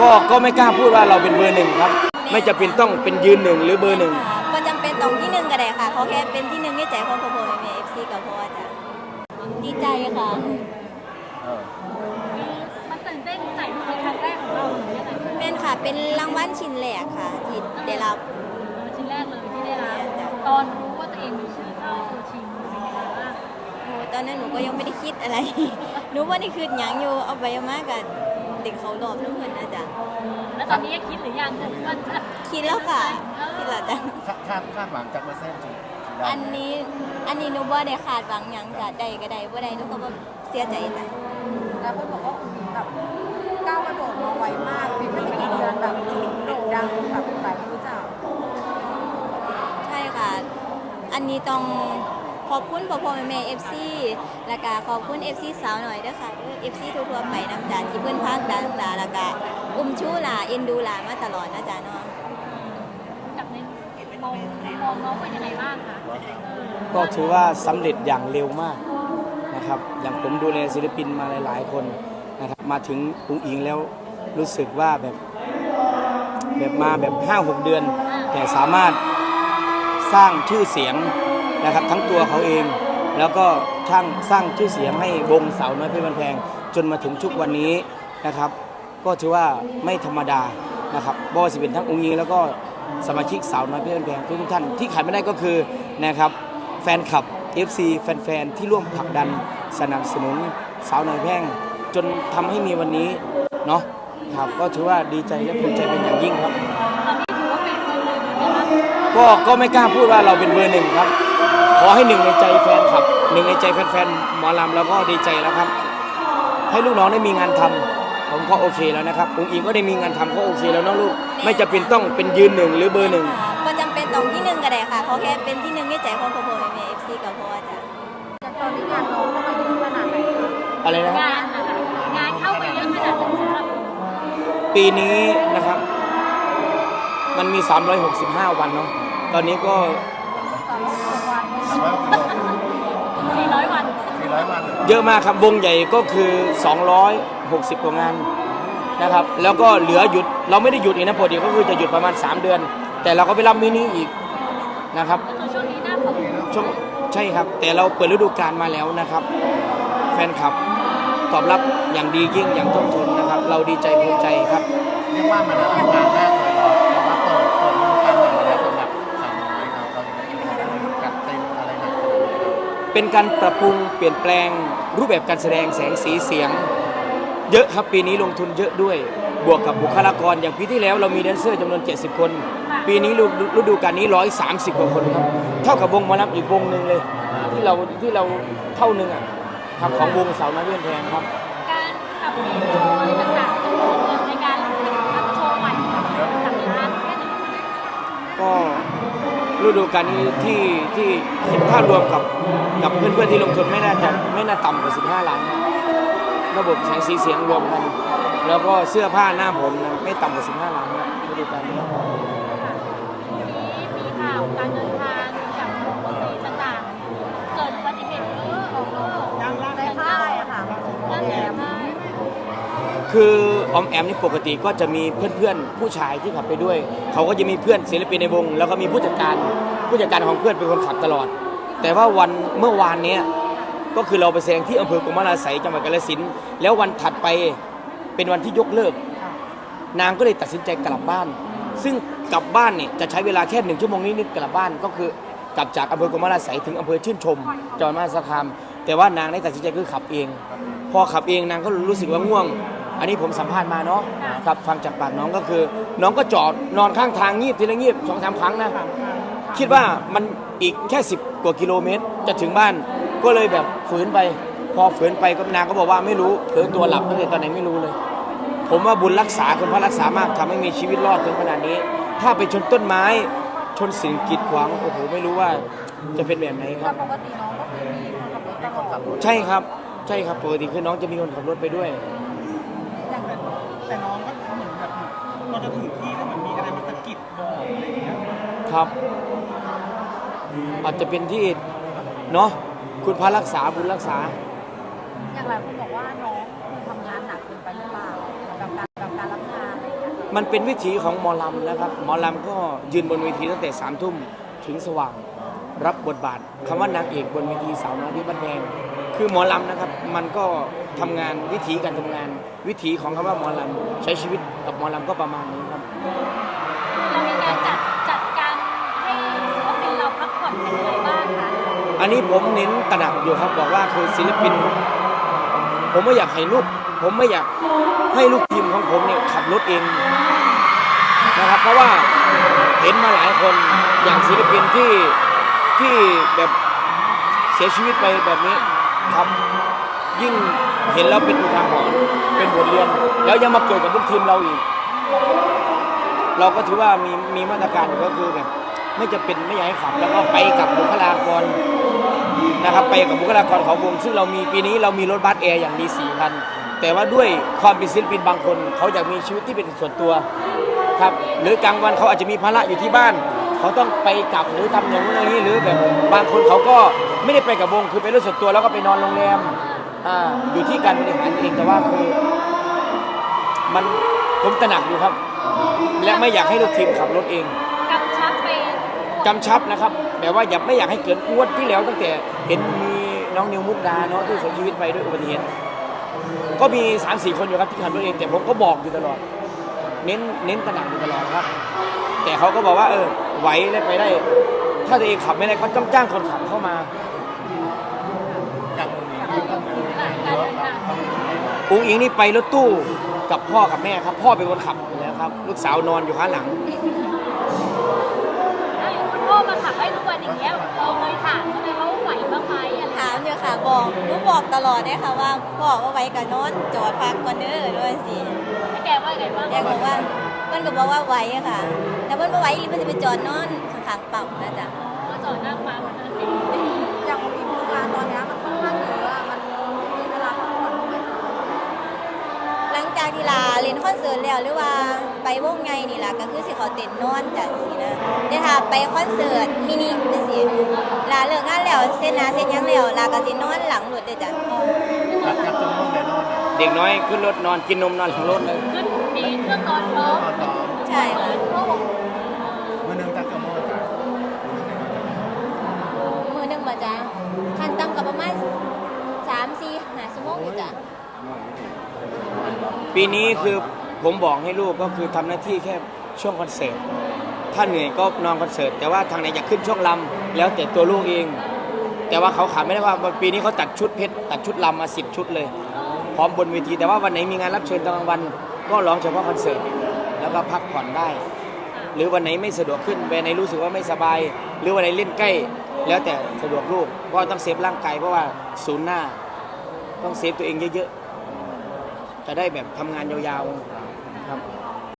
ก็ก็ไม่กล้าพูดว่าเราเป็นเบอร์หนึ่งครับ ไม่จะเป็นต้องเป็นยืนหนึ่งหรือเบอร์หนึ่งค่ะก็จำเป็นต้องที่หนึ่งก็ได้ค่ะเขาแค่เป็นที่หนึ่งในใจของพ่อพ่อแม่แม่เอฟซีก็เพราะว่าจะดีใจค่ะ มันตื่นเต้นใจเป็นครั้งแรกของเราหรือยังไงเป็นค่ะ เป็นรางวัลชิ้นแรกค่ะ ที่ได้รับชิ้นแรกเลยที่ได้รับตอนรู้ว่าตัวเองมีชื่อเข้าชิงเป็นยังไงบ้าง โอ้ตอนนั้นหนูก็ยังไม่ได้คิดอะไร หนูว่านี่คือหยังอยู่เอาไปเอามากับ เด็กเขารอบน้ำเงินนะจ๊ะแล้วตอนนี้คิดหรือยังว่าจะคิดแล้วค่ะคิดแล้วจ้ะคาดคาดหวังจากเปอร์เซ็นต์จีอันนี้อันนี้หนูว่าได้ขาดหวังหยังจ้ะใดก็ได้ว่าใดหนูก็บ่เสียใจจ้ะแล้วคนบอกว่าคุณหญิงแบบก้าวกระโดดมาไวมากเป็นไม่กี่เดือนแบบโด่งดังแบบหลายคนรู้จักใช่ค่ะ อันนี้ต้อง ขอบคุณพ่อพ่อแม่เอฟซีแล้วก็ขอบคุณเอฟซีสาวหน่อยด้วยค่ะเอฟซีทั่วๆไปนำจาที่เพื่อนพักดังลาแล้วก็อุ้มชูหลาเอ็นดูหลามาตลอดนะจ๊ะเนาะกับในมองมองน้องเป็นยังไงบ้างคะก็ถือว่าสำเร็จอย่างเร็วมากนะครับ อย่างผมดูแลศิลปินมาหลาย ๆ คนนะครับมาถึงปุงอิงแล้วรู้สึกว่าแบบแบบมาแบบ5-6 เดือน แต่สามารถสร้างชื่อเสียง นะครับทั้งตัวเขาเอง แล้วก็ช่างสร้างชื่อเสียงให้วงสาวน้อยเพชรบันแพง จนมาถึงทุกวันนี้นะครับ ก็ถือว่าไม่ธรรมดานะครับบอสิเป็นทั้งองค์ยิงแล้วก็สมาชิกสาวน้อยเพชรบันแพงทุกๆท่านที่ขาดไม่ได้ก็คือนะครับแฟนคลับ FC แฟนๆที่ร่วมผลักดันสนับสนุนสาวน้อยแพงจนทำให้มีวันนี้เนาะครับก็ถือว่าดีใจและภูมิใจเป็นอย่างยิ่งครับตอนนี้ถือว่าเป็นคนหนึ่งนะคะก็ก็ไม่กล้าพูดว่าเราเป็นเบอร์หนึ่งครับ ขอให้หนึ่งในใจแฟนคลับหนึ่งในใจแฟนๆหมอลำแล้วก็ดีใจแล้วครับ ให้ลูกน้องได้มีงานทำผมก็โอเคแล้วนะครับองอิงก็ได้มีงานทำก็โอเคแล้วเน้องลูก ไม่จะเป็นต้องเป็นยืนหนึ่งหรือเบอร์หนึ่งค่ะก็จำเป็นต้องที่หนึ่งก็ได้ค่ะเขาแค่เป็นที่หนึ่งในใจของพ่อพ่อแม่แม่เอฟซีก็เพราะว่าจะอย่างตอนนี้งานน้องเข้ามาเยอะขนาดไหนคะอะไรนะครับงานนะคะงานเข้าไปเยอะขนาดไหนสำหรับปีนี้นะครับ มันมี 365 วันเนาะตอนนี้ก็ สองร้อยกว่าวันแต่ว่า400วันสี่ร้อยวันเยอะมากครับวงใหญ่ก็คือ 260กว่างานนะครับ แล้วก็เหลือหยุดเราไม่ได้หยุดอีกนะปกติก็คือจะหยุดประมาณ 3 เดือน แต่เราก็ไปรับมินิอีกนะครับก็คือช่วงนี้หน้าฝนช่วงใช่ครับ แต่เราเปิดฤดูกาลมาแล้วนะครับ แฟนคลับตอบรับอย่างดียิ่งอย่างท่วมท้นนะครับ เราดีใจภูมิใจครับ เรียกว่ามันเป็นงานแร เป็นการปรับปรุงเปลี่ยนแปลงรูปแบบการแสดงแสงสีเสียง เยอะครับปีนี้ลงทุนเยอะด้วย บวกกับบุคลากรอย่างปีที่แล้วเรามีแดนเซอร์จำนวน 70 คน ปีนี้ฤดูฤดูกาลนี้ 130 กว่าคนครับ เท่ากับวงหมอลำอีกวงหนึ่งเลย ที่เราที่เราเท่านึงอะครับของวงสาวน้อยเพื่อนแพงครับ การปรับเปลี่ยนโชว์อะไรต่างๆต้องลงเงินในการทำโชว์ใหม่ต่างๆแค่ไหนก็ ฤดูกาลนี้ที่ที่คิดถ้ารวมกับกับเพื่อนๆที่ลงทุนไม่น่าจะไม่น่าต่ำกว่า 15 ล้าล้านระบบแสงสีเสียงรวมกัน แล้วก็เสื้อผ้าหน้าผมนะไม่ต่ำกว่า 15 ล้าล้านฤดูกาลนี้วันนี้มีข่าวการเดินทาง คือออมแอมนี่ปกติก็จะมีเพื่อนๆผู้ชายที่ขับไปด้วย เขาก็จะมีเพื่อนศิลปินในวง แล้วก็มีผู้จัดการผู้จัดการของเพื่อนเป็นคนขับตลอด แต่ว่าวันเมื่อวานเนี้ยก็คือเราไปแสดงที่อำเภอกรมราศัยจังหวัดกาฬสินธุ์แล้ววันถัดไปเป็นวันที่ยกเลิก นางก็เลยตัดสินใจกลับบ้าน ซึ่งกลับบ้านเนี่ยจะใช้เวลาแค่หนึ่งชั่วโมงนิดๆกลับบ้านก็คือกลับจากอำเภอกรมราศัยถึงอำเภอชื่นชมจังหวัดมหาสารคาม แต่ว่านางได้ตัดสินใจคือขับเอง พอขับเองนางก็รู้สึกว่าง่วง อันนี้ผมสัมภาษณ์มาเนาะครับฟังจากปากน้องก็คือ น้องก็จอดนอนข้างทางงีบทีละงีบสองสามครั้งนะ คิดว่ามันอีกแค่ 10 กว่ากิโลเมตร จะถึงบ้าน ก็เลยแบบฝืนไป พอฝืนไปก็นางก็บอกว่าไม่รู้เผลอตัวหลับตั้งแต่ตอนไหนไม่รู้เลย ผมว่าบุญรักษาคนพระรักษามากทำให้มีชีวิตรอดถึงขนาดนี้ ถ้าไปชนต้นไม้ ชนสิ่งกีดขวางโอ้โหไม่รู้ว่าจะเป็นแบบไหนคแต่รับปกติน้องก็คือมีคนขับรถตลอดใช่ครับใช่ครับปกติคือน้องจะมีคนขับรถไปด้วย อย่าง แต่น้องก็เหมือนแบบเรา จะถึงที่แล้วเหมือนมีอะไรมาสะกิดบอกอะไรอย่างเงี้ยครับ อาจจะเป็นที่เนาะคุณพระรักษาบุญรักษา อย่างหลายคนบอกว่าน้องคือทำงานหนักเกินไปหรือเปล่ากับการกับการรับงานอะไรอย่างเงี้ยมันเป็นวิถีของหมอลำนะครับหมอลำก็ยืนบนเวทีตั้งแต่สามทุ่มถึงสว่าง รับบทบาทคำว่านางเอกบนเวทีสาวน้อยที่บ้านแพงคือหมอลำนะครับ มันก็ ทำงานวิถีการทำงาน วิถีของคำว่าหมอลำใช้ชีวิตกับหมอลำก็ประมาณนี้ครับเรามีการจัดจัดการให้ศิลปินเราพักผ่อนเป็นยังไงบ้างคะอันนี้ผมเน้นตระหนักอยู่ครับบอกว่าคือศิลปิน ผมไม่อยากให้ลูก ผมไม่อยากให้ลูกทีมของผมเนี่ยขับรถเองนะครับเพราะว่าเห็นมาหลายคนอย่างศิลปินที่ที่แบบเสียชีวิตไปแบบนี้ครับ ยิ่งเห็นแล้วเป็นอุทาหรณ์เป็นบทเรียน แล้วยังมาเกิดกับลูกทีมเราอีก เราก็ถือว่ามีมีมาตรการก็คือแบบไม่จะเป็นไม่อยากให้ขับ แล้วก็ไปกับบุคลากรนะครับ ไปกับบุคลากรของวงซึ่งเรามีปีนี้เรามีรถบัสแอร์อย่างดีสี่คันแต่ว่าด้วยความเป็นศิลปินบางคน เขาอยากมีชีวิตที่เป็นส่วนตัวครับหรือกลางวันเขาอาจจะมีภาระอยู่ที่บ้าน เขาต้องไปกลับหรือทำอย่างนู้นอย่างนี้หรือแบบบางคนเขาก็ไม่ได้ไปกับวงคือไปรถส่วนตัวแล้วก็ไปนอนโรงแรม อ่า อยู่ที่การบริหารเองแต่ว่าคือ มันผมตระหนักอยู่ครับ และไม่อยากให้ลูกทีมขับรถเอง กำชับไปกำชับนะครับแบบว่าอย่าไม่อยากให้เกิดงวดที่แล้วตั้งแต่เห็นมีน้องนิวมุกดาเนาะที่เสียชีวิตไปด้วยอุบัติเหตุก็มี3ามสี่คนอยู่ครับที่ขับรถเองแต่ผมก็บอกอยู่ตลอด เน้นเน้นตระหนักอยู่ตลอดครับ แต่เขาก็บอกว่าเออไหวได้ไปได้ ถ้าตัวเองขับไม่ได้ก็ต้องจ้างคนขับเข้ามา อย่างวันนี้ที่ต้องเดินทางเย อะเราต้องอุ้งอิงนี่ไปรถตู้กับพ่อกับแม่ครับ พ่อเป็นคนขับอยู่แล้วครับ ลูกสาวนอนอยู่ข้างหลังถ้าอย่างคุณพ่อมาขับให้ทุกวันอย่างเงี้ยเราเคยถามทำไมเขาไหวบ้างไหมอะไรถามอยู่ค่ะบอกรู้บอกตลอดเลยค่ะว่าบอกว่าไว้กับนอนจอดพักก่อนเด้อด้วยสิให้แกว่าไงบ้างแกบอกว่าเพื่อนก็บอกว่าไว้อะค่ะ แต่เพื่อนบ่ไว้หรือเพื่อนจะไปจอดนอนข้างๆปั๊มนะจ๊ะ ก็จอดนั่งมาเหมือนกัน อย่างของอีกงานตอนเนี้ย จากที่ลาเล่นคอนเสิร์ตแล้วหรือว่าไปวงไงนี่ล่ะก็คือสิเขาเต้นนอนจ้ะสินะแต่ถ้าไปคอนเสิร์ตมินิจังซี่ลาเลิกงานแล้วเส้นนาเส้นยังแล้วลาก็สินอนหลังรถเด้อจ้ะจับจับจนมุ่งเลยโน่นเนี่ยเด็กน้อยขึ้นรถนอนกินนมนอนหลังรถเลยขึ้นมีเครื่องนอนพร้อมต่อใช่ค่ะมือหนึ่งจับจนมุ่งจ้ะมือหนึ่งบ่จ้ะคันต่ำก็ประมาณ3 4 5ชั่วโมงอยู่จ้ะ ปีนี้คือผมบอกให้ลูกก็คือทำหน้าที่แค่ช่วงคอนเสิร์ต ถ้าเหนื่อยก็นอนคอนเสิร์ต แต่ว่าทางไหนอยากขึ้นช่วงลำแล้วแต่ตัวลูกเอง แต่ว่าเขาขาดไม่ได้ว่าปีนี้เขาตัดชุดเพชรตัดชุดลำมาสิบชุดเลย พร้อมบนเวที แต่ว่าวันไหนมีงานรับเชิญตอนกลางวัน ก็ร้องเฉพาะคอนเสิร์ต แล้วก็พักผ่อนได้ หรือวันไหนไม่สะดวกขึ้นวันไหนรู้สึกว่าไม่สบาย หรือวันไหนเล่นใกล้ แล้วแต่สะดวกลูกก็ต้องเซฟร่างกายเพราะว่าศูนย์หน้า ต้องเซฟตัวเองเยอะๆ จะได้แบบทำงานยาว